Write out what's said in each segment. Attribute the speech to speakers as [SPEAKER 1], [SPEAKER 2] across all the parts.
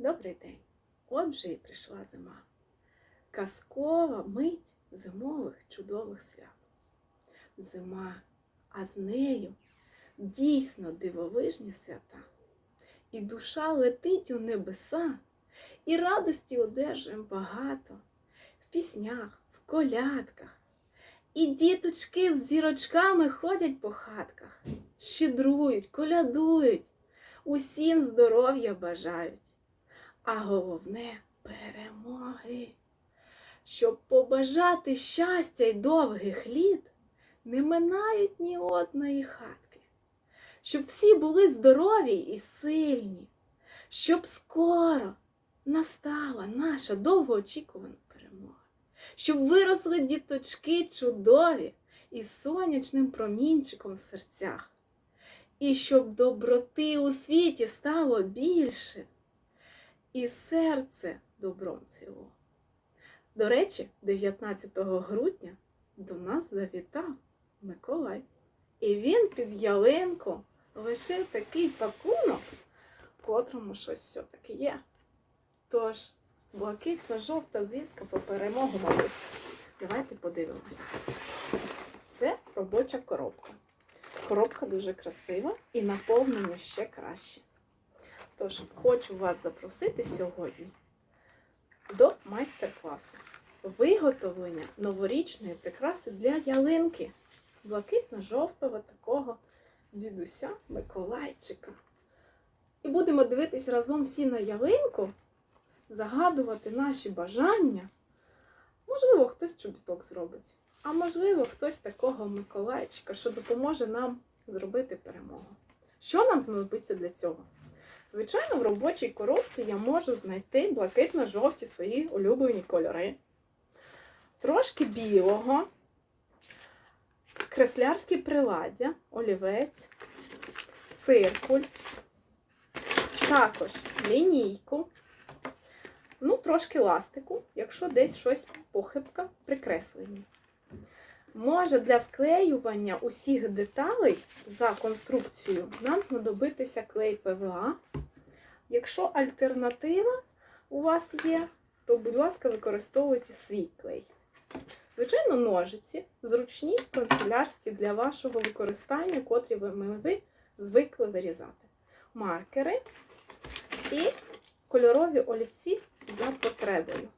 [SPEAKER 1] Добрий день. Отже і прийшла зима. Казкова мить зимових чудових свят. Зима, а з нею дійсно дивовижні свята. І душа летить у небеса, і радості одержуємо багато в піснях, в колядках. І діточки з зірочками ходять по хатках, щедрують, колядують, усім здоров'я бажають а головне перемоги. Щоб побажати щастя й довгих літ, не минають ні одної хатки, щоб всі були здорові і сильні, щоб скоро настала наша довгоочікувана перемога, щоб виросли діточки чудові із сонячним промінчиком в серцях, і щоб доброти у світі стало більше і серце добром цвіло. До речі, 19 грудня до нас завітав Миколай. І він під ялинку лишив такий пакунок, в котрому щось все-таки є. Тож, блакитно-жовта звістка про перемогу, мабуть. Давайте подивимось. Це робоча коробка. Коробка дуже красива і наповнення ще краще. Тож хочу вас запросити сьогодні до майстер-класу виготовлення новорічної прикраси для ялинки блакитно-жовтого такого дідуся Миколайчика. І будемо дивитись разом всі на ялинку, загадувати наші бажання. Можливо, хтось чобіток зробить, а можливо, хтось такого Миколайчика, що допоможе нам зробити перемогу. Що нам знадобиться для цього? Звичайно, в робочій коробці я можу знайти блакитно-жовті свої улюблені кольори. Трошки білого, креслярські приладдя, олівець, циркуль, також лінійку, ну, трошки ластику, якщо десь щось похибка прикреслені. Може для склеювання усіх деталей за конструкцією нам знадобитися клей ПВА. Якщо альтернатива у вас є, то, будь ласка, використовуйте свій клей. Звичайно, ножиці, зручні, канцелярські для вашого використання, котрі ви, ви звикли вирізати. Маркери і кольорові олівці за потребою.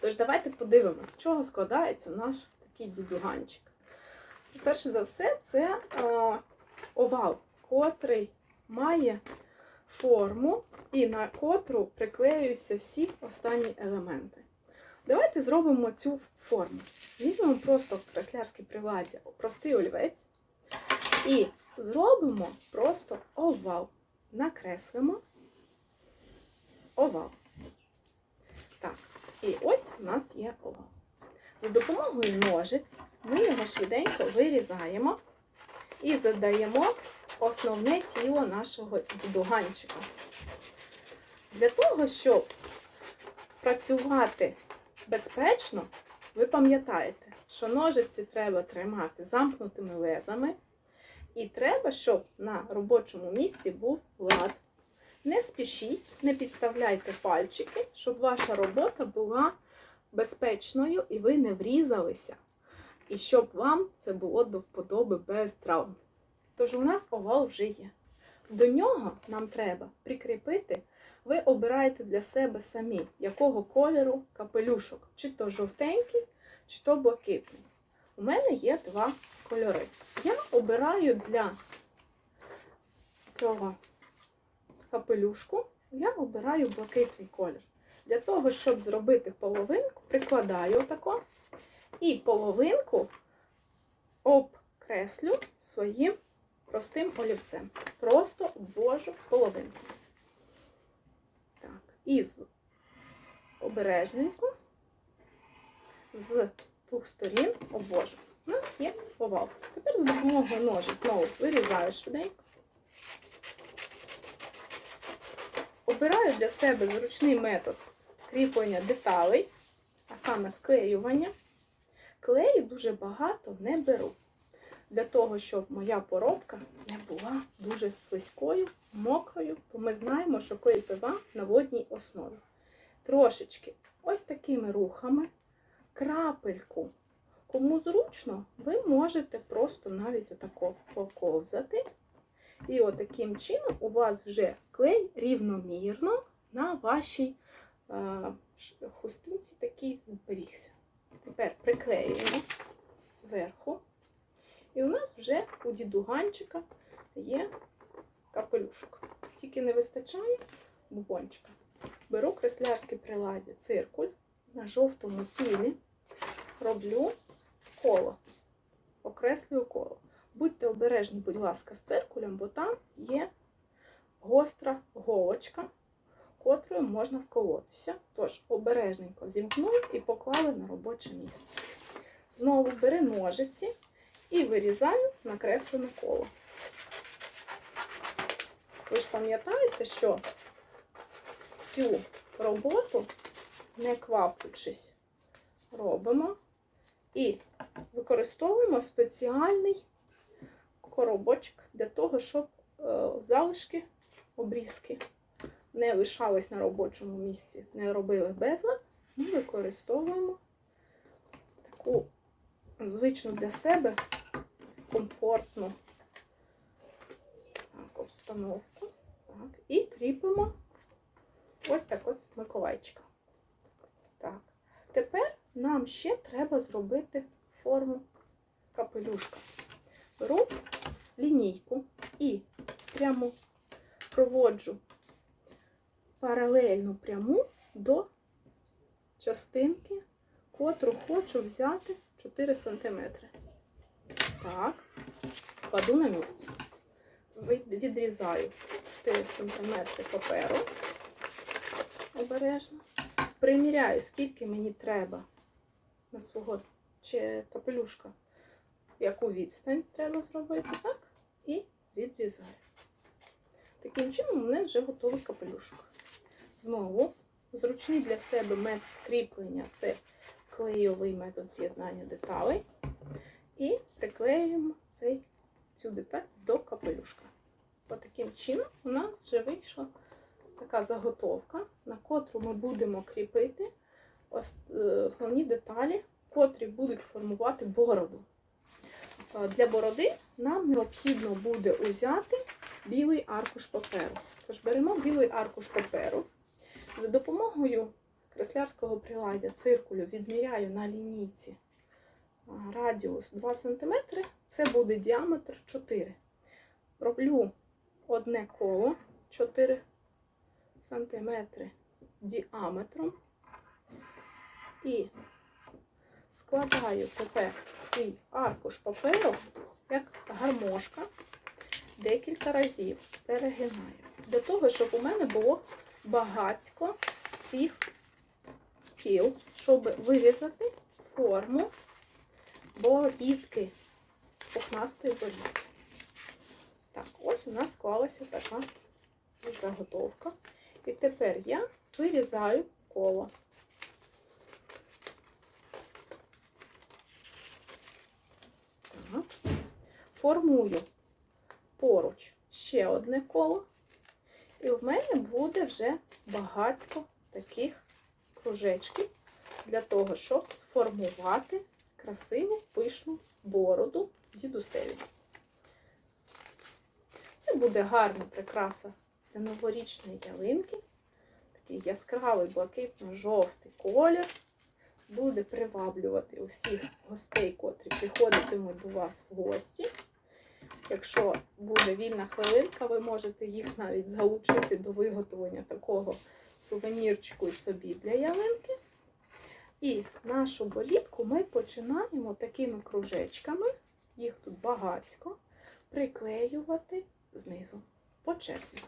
[SPEAKER 1] Тож, давайте подивимось, з чого складається наш такий дідуганчик. Перше за все, це овал, котрий має форму і на котру приклеюються всі останні елементи. Давайте зробимо цю форму. Візьмемо просто креслярське приладдя, простий олівець, і зробимо просто овал. Накреслимо овал. Так, і ось у нас є овал. За допомогою ножиць ми його швиденько вирізаємо і задаємо основне тіло нашого дідуганчика. Для того, щоб працювати безпечно, ви пам'ятаєте, що ножиці треба тримати замкнутими лезами, і треба, щоб на робочому місці був лад. Не спішіть, не підставляйте пальчики, щоб ваша робота була безпечною і ви не врізалися. І щоб вам це було до вподоби без травм. Тож у нас овал вже є. До нього нам треба прикріпити, ви обираєте для себе самі, якого кольору капелюшок, чи то жовтенький, чи то блакитний. У мене є два кольори. Я обираю для цього капелюшку, я обираю блакитний колір. Для того, щоб зробити половинку, прикладаю отако і половинку обкреслю своїм простим олівцем. Просто ввожу половинку. Так, і з обережненько з двох сторін обвожу. У нас є овал. Тепер за допомогою ножиць знову вирізаю швиденько. Обираю для себе зручний метод кріплення деталей, а саме склеювання. Клею дуже багато не беру. Для того, щоб моя поробка не була дуже слизькою, мокрою, бо ми знаємо, що клей пива на водній основі. Трошечки ось такими рухами, крапельку. Кому зручно, ви можете просто навіть отако поковзати. І отаким чином у вас вже клей рівномірно на вашій е, хустинці такий зберігся. Тепер приклеюємо зверху. І у нас вже у дідуганчика є капелюшок. Тільки не вистачає бубончика. Беру креслярське приладдя циркуль на жовтому тілі, роблю коло, окреслюю коло. Будьте обережні, будь ласка, з циркулем, бо там є гостра голочка, котрою можна вколотися. Тож обережненько зімкнули і поклали на робоче місце. Знову бери ножиці і вирізаю накреслене коло. Ви ж пам'ятаєте, що всю роботу, не кваплячись, робимо і використовуємо спеціальний коробочок для того, щоб е, залишки, обрізки не лишались на робочому місці, не робили безлад. Ми використовуємо таку звичну для себе комфортну так, обстановку. Так, і кріпимо ось так от Миколайчика. Так. Тепер нам ще треба зробити форму капелюшка. Беру лінійку і прямо проводжу паралельну пряму до частинки, котру хочу взяти 4 см. Так, кладу на місце. Відрізаю 4 см паперу обережно. Приміряю, скільки мені треба на свого чи капелюшка, яку відстань треба зробити, так? І відрізаю. Таким чином, у мене вже готовий капелюшок. Знову, зручний для себе метод кріплення це клейовий метод з'єднання деталей. І приклеюємо цей, цю деталь до капелюшка. От таким чином у нас вже вийшла така заготовка, на котру ми будемо кріпити е, основні деталі, котрі будуть формувати бороду. Е, Для бороди нам необхідно буде узяти білий аркуш паперу. Тож беремо білий аркуш паперу. За допомогою креслярського приладдя циркулю відміряю на лінійці. Радіус 2 см, це буде діаметр 4 Роблю одне коло 4 см діаметром. І складаю тепер свій аркуш паперу як гармошка декілька разів перегинаю. Для того, щоб у мене було багацько цих кіл, щоб вирізати форму борідки, пухнастої борідки. Так, ось у нас склалася така заготовка. І тепер я вирізаю коло. Формую поруч ще одне коло. І в мене буде вже багатько таких кружечків для того, щоб сформувати красиву пишну бороду дідусеві. Це буде гарна прикраса для новорічної ялинки. Такий яскравий блакитно-жовтий колір. Буде приваблювати усіх гостей, котрі приходитимуть до вас в гості. Якщо буде вільна хвилинка, ви можете їх навіть залучити до виготовлення такого сувенірчику собі для ялинки. І нашу борідку ми починаємо такими кружечками, їх тут багацько, приклеювати знизу по черзі.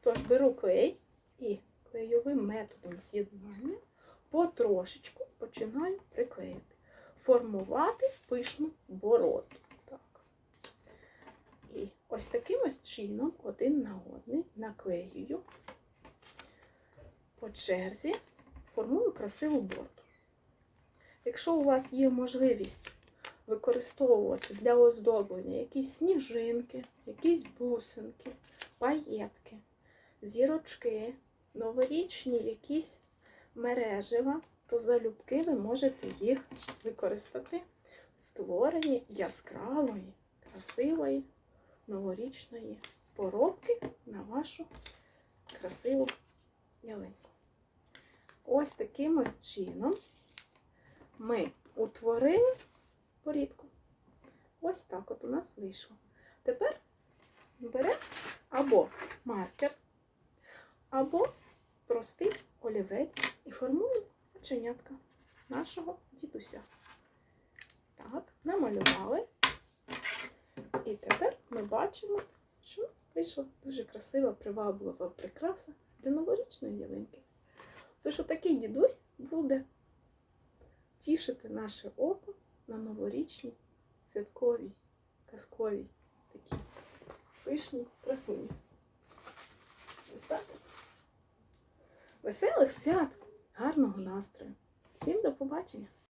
[SPEAKER 1] Тож беру клей і клейовим методом з'єднання потрошечку починаю приклеїти, формувати пишну бороду. Так. І ось таким ось чином один на один наклеюю по черзі, формую красиву бороду. Якщо у вас є можливість використовувати для оздоблення якісь сніжинки, якісь бусинки, паєтки, зірочки, новорічні якісь мережива, то залюбки ви можете їх використати в створенні яскравої, красивої новорічної поробки на вашу красиву ялинку. Ось таким ось чином ми утворили порідку. Ось так от у нас вийшло. Тепер беремо або маркер, або простий олівець і формуємо оченятка нашого дідуся. Так, намалювали. І тепер ми бачимо, що у нас вийшла дуже красива, приваблива прикраса для новорічної ялинки. Тож отакий дідусь буде тішити наше око на новорічній, святковій, казковій такі пишні красуні. Веселих свят, гарного настрою. Всім до побачення!